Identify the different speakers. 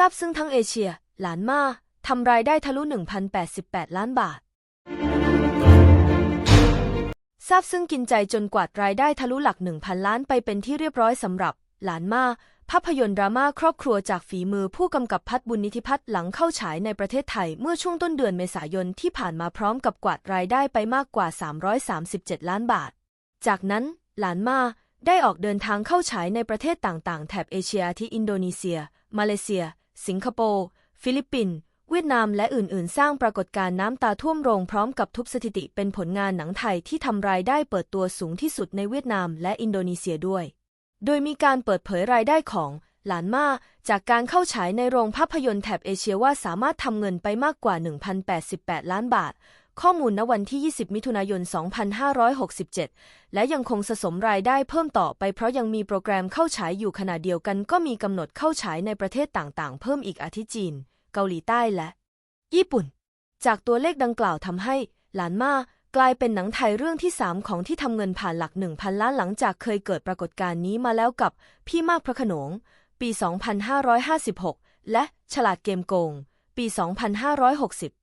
Speaker 1: ราบซึ่งทั้งเอเชีย หลานมาทำรายได้ทะลุ 1,088 ล้านบาททราบซึ่งกินใจจนกวาดรายได้ทะลุหลัก 1,000 ล้านไปเป็นที่เรียบร้อยสำหรับ หลานมาภาพยนตร์ดราม่าครอบครัวจากฝีมือผู้กำกับพัฒน์บุญนิธิพัฒน์หลังเข้าฉายในประเทศไทยเมื่อช่วงต้นเดือนเมษายนที่ผ่านมาพร้อมกับกวาดรายได้ไปมากกว่า 337 ล้านบาท จากนั้น หลานมาได้ออกเดินทางเข้าฉายในประเทศต่างๆ แถบเอเชียที่อินโดนีเซีย มาเลเซีย สิงคโปร์ ฟิลิปปินส์เวียดนามและอื่น ๆ สร้างปรากฏการณ์น้ำตาท่วมโรงพร้อมกับทุบสถิติเป็นผลงานหนังไทยที่ทำรายได้เปิดตัวสูงที่สุดในเวียดนามและอินโดนีเซียด้วย โดยมีการเปิดเผยรายได้ของหลานมาจากการเข้าฉายในโรงภาพยนตร์แถบเอเชียว่าสามารถทำเงินไปมากกว่า 1,088 ล้านบาทข้อมูลณวันที่ 20 มิถุนายน 2567 และยังคงสะสมรายได้เพิ่มต่อไปเพราะยังมีโปรแกรมเข้าฉายอยู่ขณะเดียวกันก็มีกำหนดเข้าฉายในประเทศต่างๆ เพิ่มอีกอาทิจีน เกาหลีใต้และ ญี่ปุ่น จากตัวเลขดังกล่าวทำให้ หลานมากลายเป็นหนังไทยเรื่องที่ 3 ของที่ทำเงินผ่านหลัก 1,000 ล้านหลังจากเคยเกิดปรากฏการณ์นี้มาแล้วกับพี่มากพระขนง ปี 2556 และฉลาดเกมโกง ปี 2560